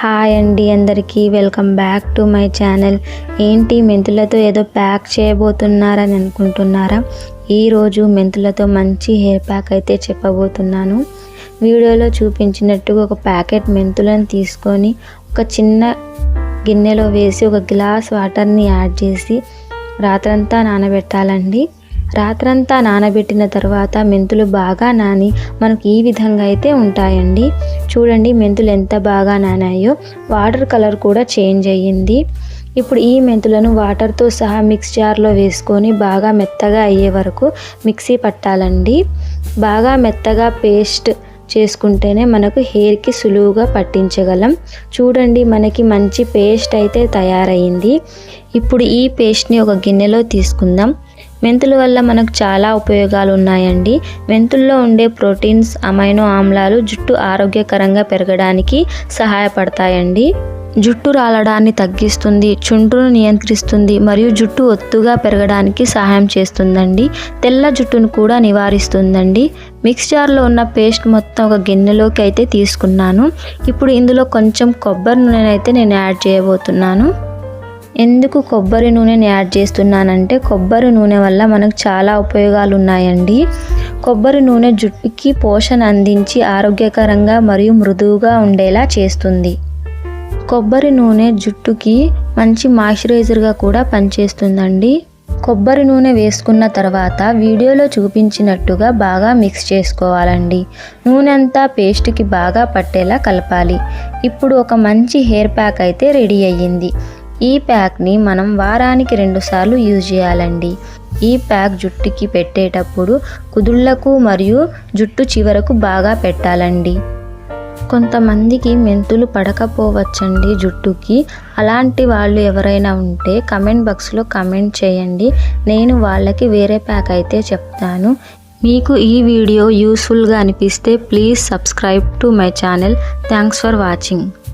Hi అండి అందరికీ welcome back to my channel. ఏంటి మెంతులతో ఏదో ప్యాక్ చేయబోతున్నారని అనుకుంటున్నారా? ఈరోజు మెంతులతో మంచి హెయిర్ ప్యాక్ అయితే చెప్పబోతున్నాను. వీడియోలో చూపించినట్టుగా ఒక ప్యాకెట్ మెంతులను తీసుకొని ఒక చిన్న గిన్నెలో వేసి ఒక గ్లాస్ వాటర్ని యాడ్ చేసి రాత్రంతా నానబెట్టాలండి. రాత్రంతా నానబెట్టిన తర్వాత మెంతులు బాగా నాని మనకు ఈ విధంగా అయితే ఉంటాయండి. చూడండి మెంతులు ఎంత బాగా నానాయో. వాటర్ కలర్ కూడా చేంజ్ అయ్యింది. ఇప్పుడు ఈ మెంతులను వాటర్తో సహా మిక్స్ జార్లో వేసుకొని బాగా మెత్తగా అయ్యే వరకు మిక్సీ పట్టాలండి. బాగా మెత్తగా పేస్ట్ చేసుకుంటేనే మనకు హెయిర్కి సులువుగా పట్టించగలం. చూడండి మనకి మంచి పేస్ట్ అయితే తయారైంది. ఇప్పుడు ఈ పేస్ట్ని ఒక గిన్నెలో తీసుకుందాం. మెంతుల వల్ల మనకు చాలా ఉపయోగాలు ఉన్నాయండి మెంతుల్లో ఉండే ప్రోటీన్స్ అమైనో ఆమ్లాలు జుట్టు ఆరోగ్యకరంగా పెరగడానికి సహాయపడతాయండి. జుట్టు రాలడాన్ని తగ్గిస్తుంది చుండ్రును నియంత్రిస్తుంది మరియు జుట్టు ఒత్తుగా పెరగడానికి సహాయం చేస్తుందండి. తెల్ల జుట్టును కూడా నివారిస్తుందండి. మిక్స్చార్లో ఉన్న పేస్ట్ మొత్తం ఒక గిన్నెలోకి అయితే తీసుకున్నాను. ఇప్పుడు ఇందులో కొంచెం కొబ్బరి నూనె అయితే నేను యాడ్ చేయబోతున్నాను. ఎందుకు కొబ్బరి నూనెని యాడ్ చేస్తున్నానంటే కొబ్బరి నూనె వల్ల మనకు చాలా ఉపయోగాలు ఉన్నాయండి కొబ్బరి నూనె జుట్టుకి పోషణ అందించి ఆరోగ్యకరంగా మరియు మృదువుగా ఉండేలా చేస్తుంది. కొబ్బరి నూనె జుట్టుకి మంచి మాయిశ్చరైజర్గా కూడా పనిచేస్తుందండి. కొబ్బరి నూనె వేసుకున్న తర్వాత వీడియోలో చూపించినట్టుగా బాగా మిక్స్ చేసుకోవాలండి. నూనె అంతా పేస్ట్కి బాగా పట్టేలా కలపాలి. ఇప్పుడు ఒక మంచి హెయిర్ ప్యాక్ అయితే రెడీ అయ్యింది. ఈ ప్యాక్ని మనం వారానికి రెండుసార్లు యూజ్ చేయాలండి. ఈ ప్యాక్ జుట్టుకి పెట్టేటప్పుడు కుదుళ్ళకు మరియు జుట్టు చివరకు బాగా పెట్టాలండి. కొంతమందికి మెంతులు పడకపోవచ్చండి జుట్టుకి. అలాంటి వాళ్ళు ఎవరైనా ఉంటే కమెంట్ బాక్స్లో కమెంట్ చేయండి. నేను వాళ్ళకి వేరే ప్యాక్ అయితే చెప్తాను. మీకు ఈ వీడియో యూస్ఫుల్గా అనిపిస్తే please subscribe to my channel. Thanks for watching.